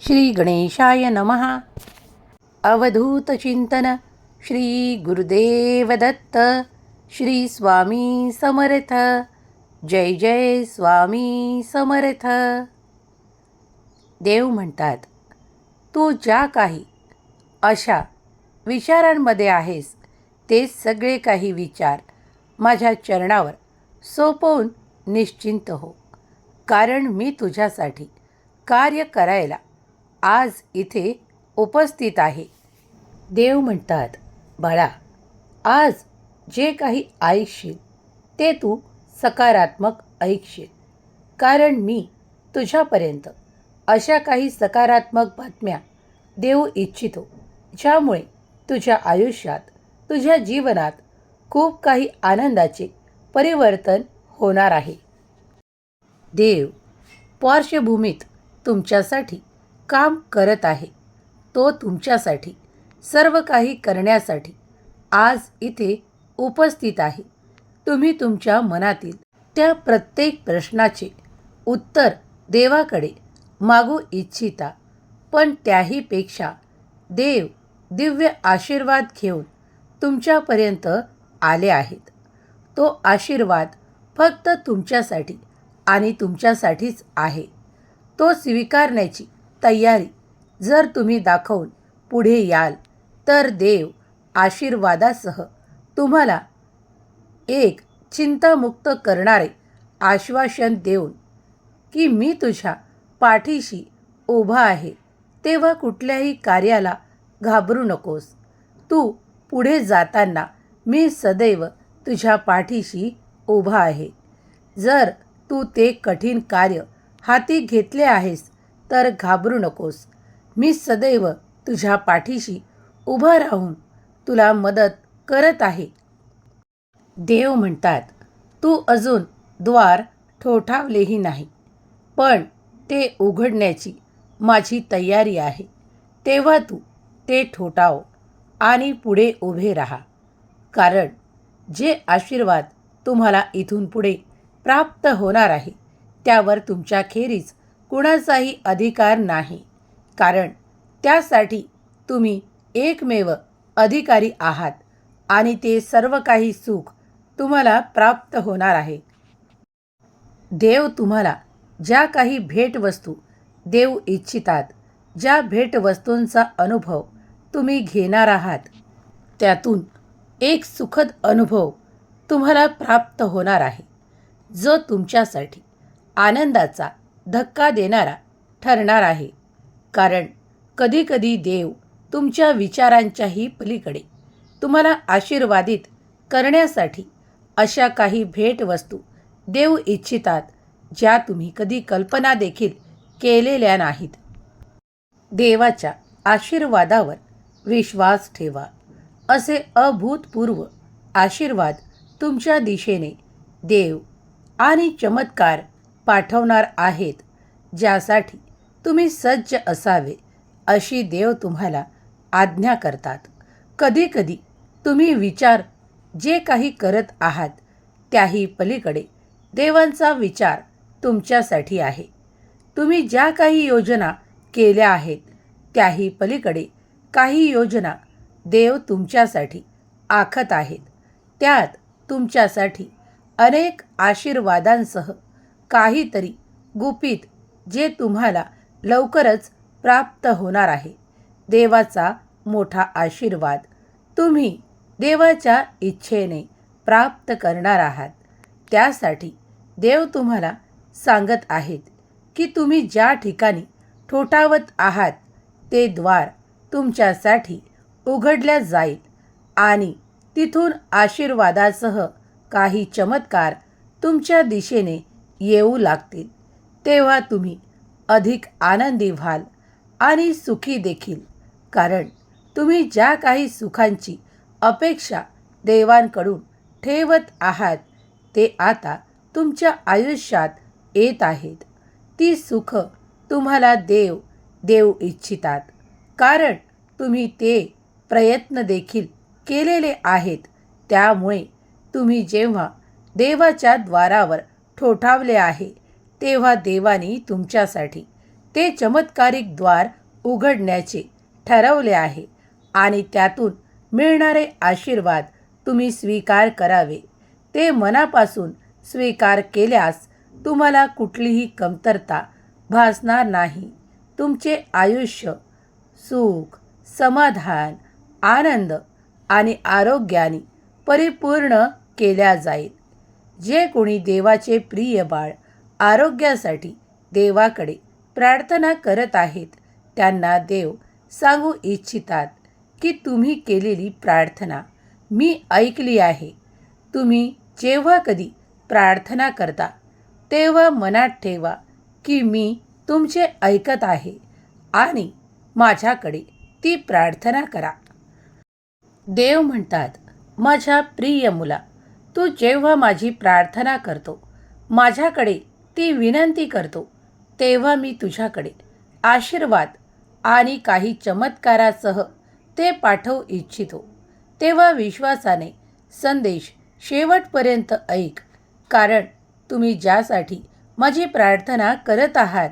श्री गणेशाय नमः अवधूतचिंतन श्री गुरुदेव दत्त श्री स्वामी समर्थ। जय जय स्वामी समर्थ। देव म्हणतात तू ज्या काही अशा विचारांमध्ये आहेस ते सगळे काही विचार माझ्या चरणावर सोपवून निश्चिंत हो. कारण मी तुझ्यासाठी कार्य करायला आज इथे उपस्थित आहे. देव म्हणतात बाळा आज जे काही ऐकशील ते तू सकारात्मक ऐकशील. कारण मी तुझ्यापर्यंत अशा काही सकारात्मक बातम्या देऊ इच्छितो ज्यामुळे तुझ्या आयुष्यात तुझ्या जीवनात खूप काही आनंदाचे परिवर्तन होणार आहे. देव पार्श्वभूमीत तुमच्यासाठी काम करत आहे. तो तुमच्यासाठी सर्व काही करण्यासाठी आज इथे उपस्थित आहे. तुम्ही तुमच्या मनातील त्या प्रत्येक प्रश्नाचे उत्तर देवाकडे मागू इच्छिता पण त्याहीपेक्षा देव दिव्य आशीर्वाद घेऊन तुमच्यापर्यंत आले आहेत. तो आशीर्वाद फक्त तुमच्यासाठी आणि तुमच्यासाठीच आहे. तो स्वीकारण्याची तयारी. जर तुम्ही दाखवून पुढे याल तर देव आशीर्वादासह तुम्हाला एक चिंतामुक्त करणारे आश्वासन देऊन की मी तुझ्या पाठीशी उभा आहे तेव्हा कुठल्याही कार्याला घाबरू नकोस. तू पुढे जाताना मी सदैव तुझ्या पाठीशी उभा आहे. जर तू ते कठीण कार्य हाती घेतले आहेस तर घाबरू नकोस. मी सदैव तुझ्या पाठीशी उभा राहून तुला मदत करत आहे. देव म्हणतात तू अजून द्वार ठोठावलेही नाही पण ते उघडण्याची माझी तयारी आहे. तेव्हा तू ते ठोठाव आणि पुढे उभे राहा. कारण जे आशीर्वाद तुम्हाला इथून पुढे प्राप्त होणार आहे त्यावर तुमच्याखेरीज कुणाचाही अधिकार नाही. कारण त्यासाठी तुम्ही एकमेव अधिकारी आहात आणि ते सर्व काही सुख तुम्हाला प्राप्त होणार आहे. देव तुम्हाला ज्या काही भेटवस्तू देऊ इच्छितात ज्या भेटवस्तूंचा अनुभव तुम्ही घेणार आहात त्यातून एक सुखद अनुभव तुम्हाला प्राप्त होणार आहे जो तुमच्यासाठी आनंदाचा धक्का देणारा ठरणार आहे. कारण कधीकधी देव तुमच्या विचारांच्याही पलीकडे तुम्हाला आशीर्वादित करण्यासाठी अशा काही भेटवस्तू देऊ इच्छितात ज्या तुम्ही कधी कल्पना देखील केलेल्या नाहीत. देवाच्या आशीर्वादावर विश्वास ठेवा. असे अभूतपूर्व आशीर्वाद तुमच्या दिशेने देव आणि चमत्कार पाठवणार आहेत ज्यासाठी तुम्ही सज्ज असावे अशी देव तुम्हाला आज्ञा करतात. कधीकधी तुम्ही विचार जे काही करत आहात त्याही पलीकडे देवांचा विचार तुमच्यासाठी आहे. तुम्ही ज्या काही योजना केल्या आहेत त्याही पलीकडे काही योजना देव तुमच्यासाठी आखत आहेत. त्यात तुमच्यासाठी अनेक आशीर्वादांसह काहीतरी गुपित जे तुम्हाला लवकरच प्राप्त होणार आहे. देवाचा मोठा आशीर्वाद तुम्ही देवाच्या इच्छेने प्राप्त करणार आहात. त्यासाठी देव तुम्हाला सांगत आहेत की तुम्ही ज्या ठिकाणी ठोठावत आहात ते द्वार तुमच्यासाठी उघडल्या जाईल आणि तिथून आशीर्वादासह काही चमत्कार तुमच्या दिशेने येऊ लागतील. तेव्हा तुम्ही अधिक आनंदी व्हाल आणि सुखी देखील. कारण तुम्ही ज्या काही सुखांची अपेक्षा देवांकडून ठेवत आहात ते आता तुमच्या आयुष्यात येत आहेत. ती सुख तुम्हाला देव देऊ इच्छितात. कारण तुम्ही ते प्रयत्न देखील केलेले आहेत. त्यामुळे तुम्ही जेव्हा देवाच्या द्वारावर ठोठावले आहे. तेव्हा देवाने तुमच्यासाठी ते चमत्कारिक द्वार उघडण्याचे ठरवले आहे आणि त्यातून मिळणारे आशीर्वाद तुम्ही स्वीकार करावे. ते मनापासून स्वीकार केल्यास तुम्हाला कुठलीही कमतरता भासणार नाही. तुमचे आयुष्य सुख समाधान आनंद आणि आरोग्याने परिपूर्ण केल्या जाईल. जे कोणी देवाचे प्रिय बाळ आरोग्यासाठी देवाकडे प्रार्थना करत आहेत त्यांना देव सांगू इच्छितात की तुम्ही केलेली प्रार्थना मी ऐकली आहे. तुम्ही जेव्हा कधी प्रार्थना करता तेव्हा मनात ठेवा की मी तुमचे ऐकत आहे आणि माझ्याकडे ती प्रार्थना करा. देव म्हणतात माझ्या प्रिय मुला तू जेव्हा माझी प्रार्थना करतो माझ्याकडे ती विनंती करतो तेव्हा मी तुझ्याकडे आशीर्वाद आणि काही चमत्कारासह ते पाठवू इच्छितो. तेव्हा विश्वासाने संदेश शेवटपर्यंत ऐक कारण तुम्ही ज्यासाठी माझी प्रार्थना करत आहात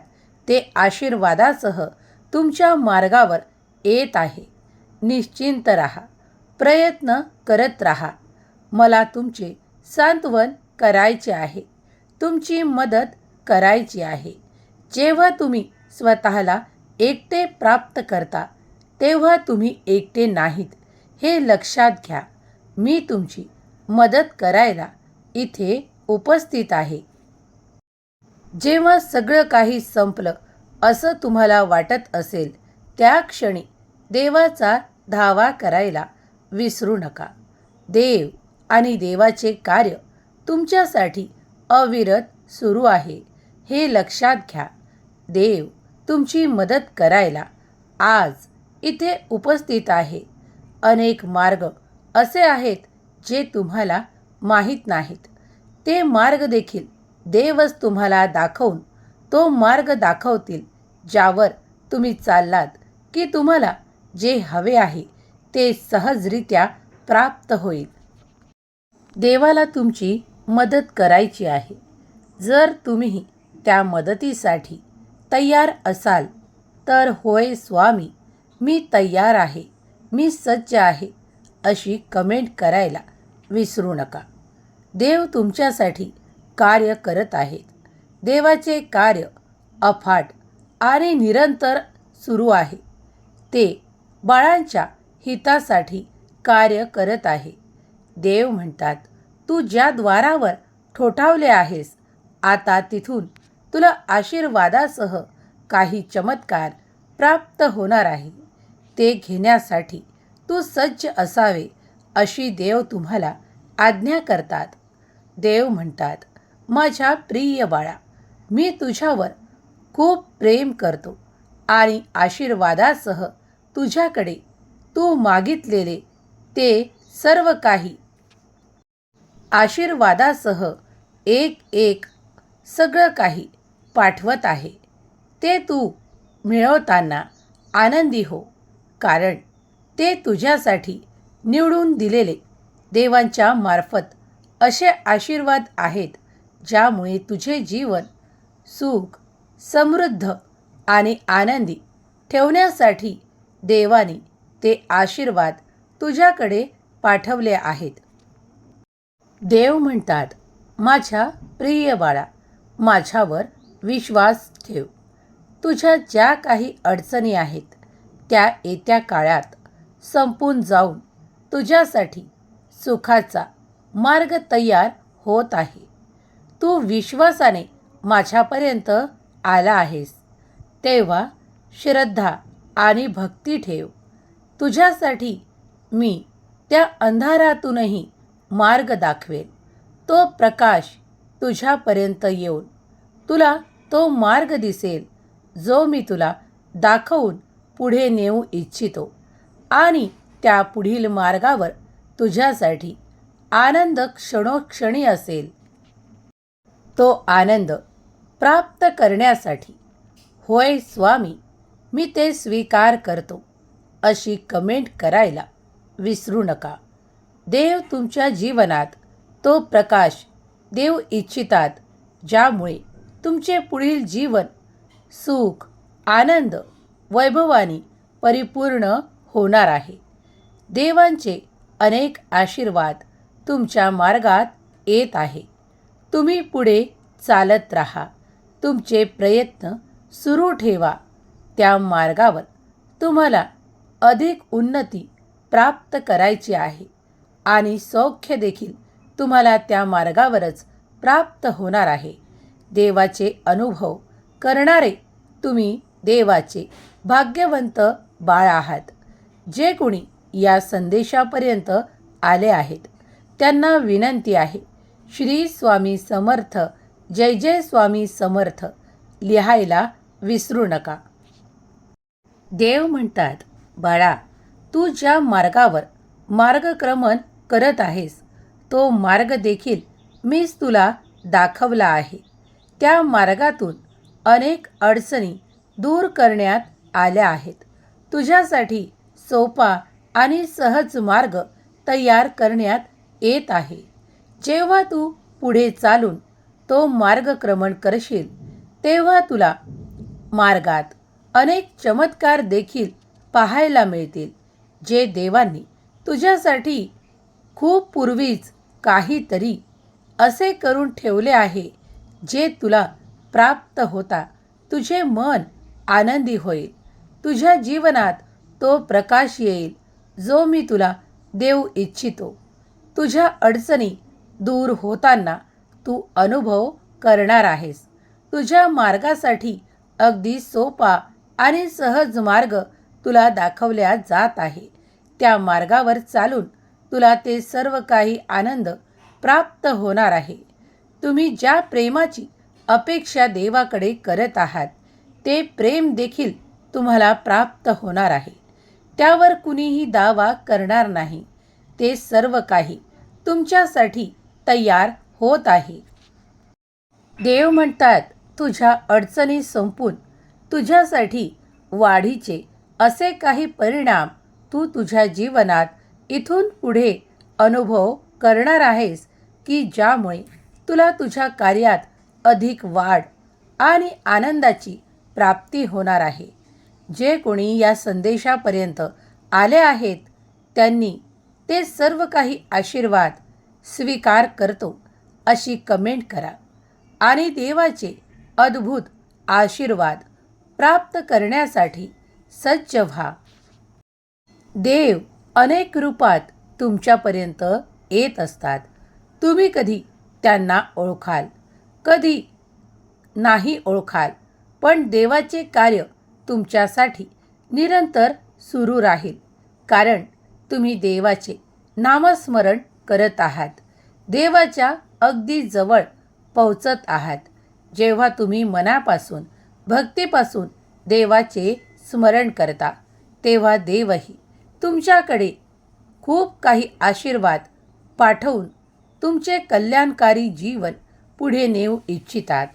ते आशीर्वादासह तुमच्या मार्गावर येत आहे. निश्चिंत राहा प्रयत्न करत राहा. मला तुमचे सांत्वन करायचे आहे. तुमची मदत करायची आहे. जेव्हा तुम्ही स्वतःला एकटे प्राप्त करता तेव्हा तुम्ही एकटे नाहीत. हे लक्षात घ्या. मी तुमची मदत करायला इथे उपस्थित आहे. जेव्हा सगळं काही संपलं असं तुम्हाला वाटत असेल त्या क्षणी देवाचा धावा करायला विसरू नका. देव आणि देवाचे कार्य तुमच्यासाठी अविरत सुरू आहे. हे लक्षात घ्या. देव तुमची मदत करायला आज इथे उपस्थित आहे. अनेक मार्ग असे आहेत जे तुम्हाला माहीत नाहीत. ते मार्ग देखील देवच तुम्हाला दाखवून तो मार्ग दाखवतील ज्यावर तुम्ही चाललात की तुम्हाला जे हवे आहे ते सहजरित्या प्राप्त होईल. देवाला तुमची मदत करायची आहे. जर तुम्ही त्या मदतीसाठी तयार असाल तर होय स्वामी मी तयार आहे मी सज्ज आहे अशी कमेंट करायला विसरू नका. देव तुमच्यासाठी कार्य करत आहेत. देवाचे कार्य अफाट आणि निरंतर सुरू आहे. ते बाळांच्या हितासाठी कार्य करत आहे. देव म्हणतात तू ज्या द्वारावर ठोठावले आहेस आता तिथून तुला आशीर्वादासह काही चमत्कार प्राप्त होणार आहे. ते घेण्यासाठी तू सज्ज असावे अशी देव तुम्हाला आज्ञा करतात. देव म्हणतात माझ्या प्रिय बाळा मी तुझ्यावर खूप प्रेम करतो आणि आशीर्वादासह तुझ्याकडे तू मागितलेले ते सर्व काही आशीर्वादासह एक एक सगळं काही पाठवत आहे. ते तू मिळवताना आनंदी हो कारण ते तुझ्यासाठी निवडून दिलेले देवांच्या मार्फत असे आशीर्वाद आहेत ज्यामुळे तुझे जीवन सुख समृद्ध आणि आनंदी ठेवण्यासाठी देवाने ते आशीर्वाद तुझ्याकडे पाठवले आहेत. देव म्हणतात माझ्या प्रिय बाळा माझ्यावर विश्वास ठेव. तुझ्या ज्या काही अडचणी आहेत त्या येत्या काळात संपून जाऊन तुझ्यासाठी सुखाचा मार्ग तयार होत आहे. तू विश्वासाने माझ्यापर्यंत आला आहेस. तेव्हा श्रद्धा आणि भक्ती ठेव. तुझ्यासाठी मी त्या अंधारातूनही मार्ग दाखवेल. तो प्रकाश तुझ्यापर्यंत येऊन तुला तो मार्ग दिसेल जो मी तुला दाखवून पुढे नेऊ इच्छितो आणि त्या पुढील मार्गावर तुझ्यासाठी आनंद क्षणोक्षणी असेल. तो आनंद प्राप्त करण्यासाठी होय स्वामी मी ते स्वीकार करतो अशी कमेंट करायला विसरू नका. देव तुमच्या जीवनात तो प्रकाश देव इच्छितात ज्यामुळे तुमचे पुढील जीवन सुख आनंद वैभवानी परिपूर्ण होणार आहे. देवांचे अनेक आशीर्वाद तुमच्या मार्गात येत आहे. तुम्ही पुढे चालत राहा. तुमचे प्रयत्न सुरू ठेवा. त्या मार्गावर तुम्हाला अधिक उन्नती प्राप्त करायची आहे. आणि सौख्य देखील तुम्हाला त्या मार्गावरच प्राप्त होणार आहे. देवाचे अनुभव करणारे तुम्ही देवाचे भाग्यवंत बाळ आहात. जे कोणी या संदेशापर्यंत आले आहेत त्यांना विनंती आहे श्री स्वामी समर्थ जय जय स्वामी समर्थ लिहायला विसरू नका. देव म्हणतात बाळा तू ज्या मार्गावर मार्गक्रमण करत आहेस. तो मार्ग देखील मीच तुला दाखवला आहे. त्या मार्गातून अनेक अडचणी दूर करण्यात आल्या आहेत. तुझ्यासाठी सोपा आणि सहज मार्ग तयार करण्यात येत आहे. जेव्हा तू पुढे चालून तो मार्गक्रमण करशील तेव्हा तुला मार्गात अनेक चमत्कार देखील पाहायला मिळतील जे देवांनी तुझ्यासाठी खूप पूर्वीच काहीतरी असे करून ठेवले आहे जे तुला प्राप्त होता. तुझे मन आनंदी होईल. तुझ्या जीवनात तो प्रकाश येईल जो मी तुला देऊ इच्छितो. तुझ्या अडचणी दूर होताना तू अनुभव करणार आहेस. तुझ्या मार्गासाठी अगदी सोपा आणि सहज मार्ग तुला दाखवल्या जात आहे. त्या मार्गावर चालून तुला ते सर्व काही आनंद प्राप्त होणार आहे. तुम्ही ज्या प्रेमाची अपेक्षा देवाकडे करत आहात ते प्रेम देखील तुम्हाला प्राप्त होणार आहे. त्यावर कुणीही दावा करणार नाही. ते सर्व काही तुमच्यासाठी तयार होत आहे. देव म्हणतात तुझ्या अडचणी संपून तुझ्यासाठी वाढीचे असे काही परिणाम तू तुझ्या जीवनात इथून पुढे अनुभव करणार आहेस की ज्यामुळे तुला तुझ्या कार्यात अधिक वाढ आणि आनंदाची प्राप्ती होणार आहे. जे कोणी या संदेशापर्यंत आले आहेत त्यांनी ते सर्व काही आशीर्वाद स्वीकार करतो अशी कमेंट करा आणि देवाचे अद्भुत आशीर्वाद प्राप्त करण्यासाठी सज्ज व्हा. देव अनेक रूपात तुमच्यापर्यंत येत असतात. तुम्ही कधी त्यांना ओळखाल कधी नाही ओळखाल पण देवाचे कार्य तुमच्यासाठी निरंतर सुरू राहील कारण तुम्ही देवाचे नामस्मरण करत आहात. देवाच्या अगदी जवळ पोहोचत आहात. जेव्हा तुम्ही मनापासून भक्तीपासून देवाचे स्मरण करता तेव्हा देवही तुमच्याकडे खूप काही आशीर्वाद पाठवून तुमचे कल्याणकारी जीवन पुढे नेऊ इच्छितात.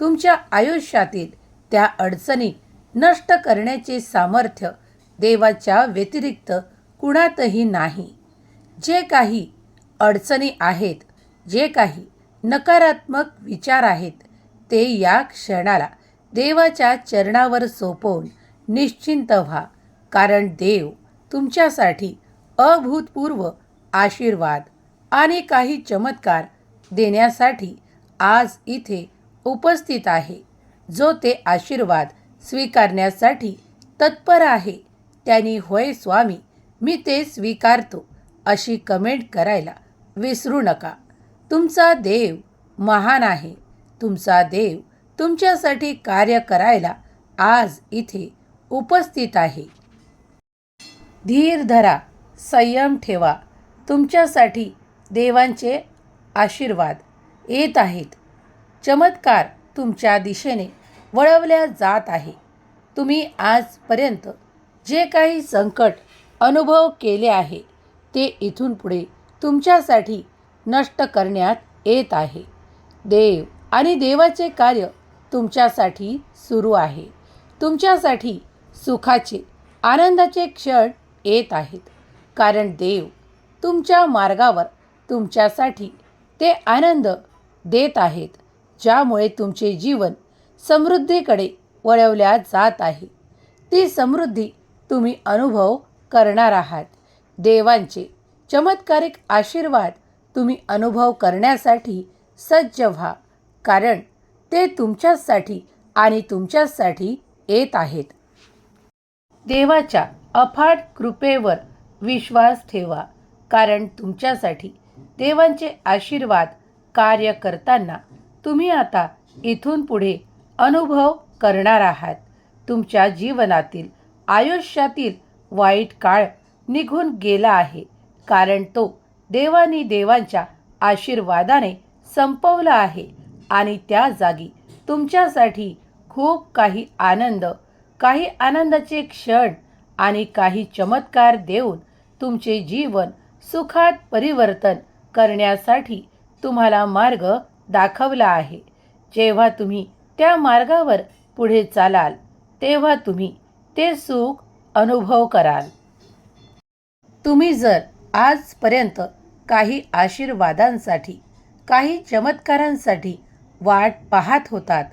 तुमच्या आयुष्यातील त्या अडचणी नष्ट करण्याचे सामर्थ्य देवाच्या व्यतिरिक्त कुणातही नाही. जे काही अडचणी आहेत जे काही नकारात्मक विचार आहेत ते या क्षणाला देवाच्या चरणावर सोपवून निश्चिंत व्हा. कारण देव तुमच्यासाठी अभूतपूर्व आशीर्वाद आणि काही चमत्कार देण्यासाठी आज इथे उपस्थित आहे. जो ते आशीर्वाद स्वीकारण्यासाठी तत्पर आहे. त्यांनी होय स्वामी मी ते स्वीकारतो अशी कमेंट करायला विसरू नका. तुमचा देव महान आहे. तुमचा देव तुमच्यासाठी कार्य करायला आज इथे उपस्थित आहे. धीर धरा संयम ठेवा. तुमच्यासाठी देवांचे आशीर्वाद येत आहेत. चमत्कार तुमच्या दिशेने वळवल्या जात आहे. तुम्ही आजपर्यंत जे काही संकट अनुभव केले आहे ते इथून पुढे तुमच्यासाठी नष्ट करण्यात येत आहे. देव आणि देवाचे कार्य तुमच्यासाठी सुरू आहे. तुमच्यासाठी सुखाचे आनंदाचे क्षण येत आहेत. कारण देव तुमच्या मार्गावर तुमच्यासाठी ते आनंद देत आहेत ज्यामुळे तुमचे जीवन समृद्धीकडे वळवल्या जात आहे. ती समृद्धी तुम्ही अनुभव करणार आहात. देवांचे चमत्कारिक आशीर्वाद तुम्ही अनुभव करण्यासाठी सज्ज व्हा कारण ते तुमच्यासाठी आणि तुमच्यासाठी येत आहेत. देवाच्या अफाट कृपेवर विश्वास ठेवा. कारण तुमच्यासाठी देवांचे आशीर्वाद कार्य करताना तुम्ही आता इथून पुढे अनुभव करणार आहात. तुमच्या जीवनातील आयुष्यातील वाईट काळ निघून गेला आहे. कारण तो देवानी देवांच्या आशीर्वादाने संपवला आहे आणि त्या जागी तुमच्यासाठी खूप काही आनंद काही आनंदाचे क्षण आणि काही चमत्कार देऊन तुमचे जीवन सुखात परिवर्तन करण्यासाठी तुम्हाला मार्ग दाखवला आहे. जेव्हा तुम्ही त्या मार्गावर पुढे चालाल तेव्हा तुम्ही ते सुख अनुभव कराल. तुम्ही जर आजपर्यंत काही आशीर्वादांसाठी काही चमत्कारांसाठी वाट पाहत होतात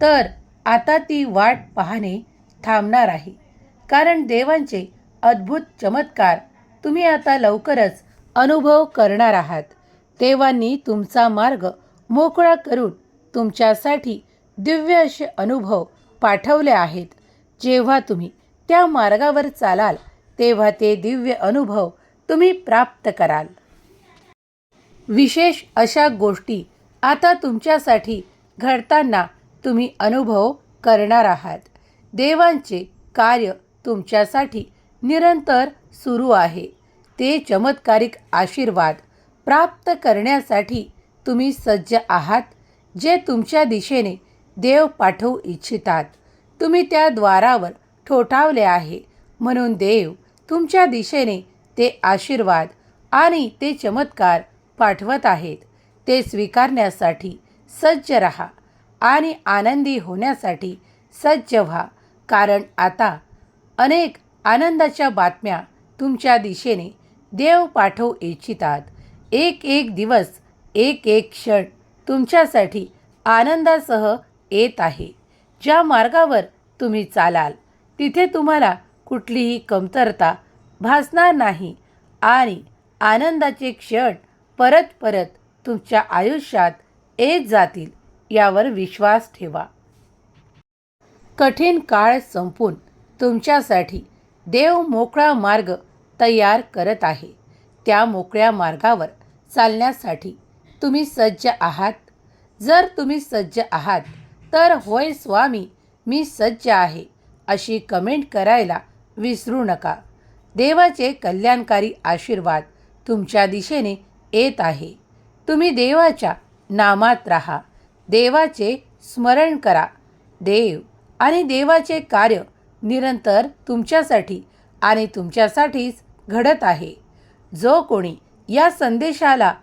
तर आता ती वाट पाहणे थांबणार आहे. कारण देवांचे अद्भुत चमत्कार तुम्ही आता लवकरच अनुभव करणार आहात. देवांनी तुमचा मार्ग मोकळा करून तुमच्यासाठी दिव्य असे अनुभव पाठवले आहेत. जेव्हा तुम्ही त्या मार्गावर चालाल तेव्हा ते दिव्य अनुभव तुम्ही प्राप्त कराल. विशेष अशा गोष्टी आता तुमच्यासाठी घडताना तुम्ही अनुभव करणार आहात. देवांचे कार्य तुमच्यासाठी निरंतर सुरू आहे. ते चमत्कारिक आशीर्वाद प्राप्त करण्यासाठी तुम्ही सज्ज आहात जे तुमच्या दिशेने देव पाठवू इच्छितात. तुम्ही त्या द्वारावर ठोठावले आहे. म्हणून देव तुमच्या दिशेने ते आशीर्वाद आणि ते चमत्कार पाठवत आहेत. ते स्वीकारण्यासाठी सज्ज रहा आणि आनंदी होण्यासाठी सज्ज व्हा. कारण आता अनेक आनंदाच्या बातम्या तुमच्या दिशेने देव पाठवू इच्छितात. एक एक दिवस एक एक क्षण तुमच्यासाठी आनंदासह येत आहे. ज्या मार्गावर तुम्ही चालाल तिथे तुम्हाला कुठलीही कमतरता भासणार नाही आणि आनंदाचे क्षण परत परत तुमच्या आयुष्यात येत जातील यावर विश्वास ठेवा. कठीण काळ संपून तुमच्यासाठी देव मोकळा मार्ग तयार करत आहे. त्या मोकळ्या मार्गावर चालण्यासाठी तुम्ही सज्ज आहात. जर तुम्ही सज्ज आहात तर होय स्वामी मी सज्ज आहे अशी कमेंट करायला विसरू नका. देवाचे कल्याणकारी आशीर्वाद तुमच्या दिशेने येत आहे. तुम्ही देवाच्या नामात राहा. देवाचे स्मरण करा. देव आणि देवाचे कार्य निरंतर तुमच्यासाठी आणि तुमच्यासाठीच घडत आहे. जो कोणी या संदेशाला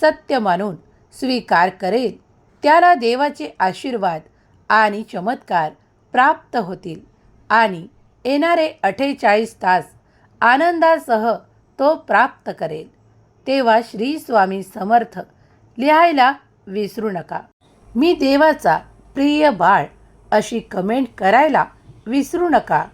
सत्य मानून स्वीकार करेल त्याला देवाचे आशीर्वाद आणि चमत्कार प्राप्त होतील आणि येणारे अठ्ठेचाळीस तास आनंदासह तो प्राप्त करेल. तेव्हा श्री स्वामी समर्थ लिहायला विसरू नका. मी देवाचा प्रिय बाळ अशी कमेंट करायला विसरू नका.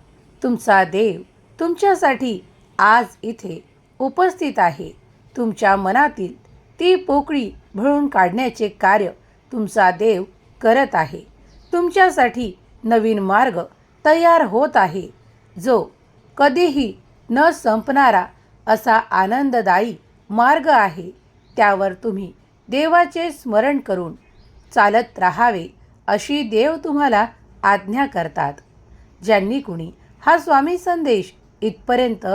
तुमचा देव तुमच्यासाठी आज इथे उपस्थित आहे. तुमच्या मनातील ती पोकळी भरून काढण्याचे कार्य तुमचा देव करत आहे. तुमच्यासाठी नवीन मार्ग तयार होत आहे. जो कधीही न संपणारा असा आनंददायी मार्ग आहे. त्यावर तुम्ही देवाचे स्मरण करून चालत राहावे अशी देव तुम्हाला आज्ञा करतात. ज्यांनी कुणी हा स्वामी संदेश इथपर्यंत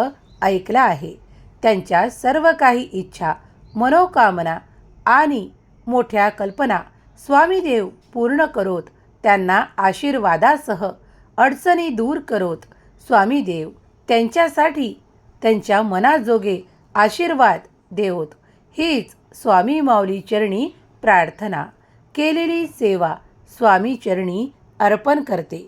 ऐकला आहे. त्यांच्या सर्व काही इच्छा मनोकामना आणि मोठ्या कल्पना स्वामीदेव पूर्ण करोत त्यांना आशीर्वादासह अडचणी दूर करोत स्वामीदेव त्यांच्यासाठी त्यांच्या मनाजोगे आशीर्वाद देवत. हीच स्वामी माऊली चरणी प्रार्थना. केलेली सेवा स्वामी चरणी अर्पण करते.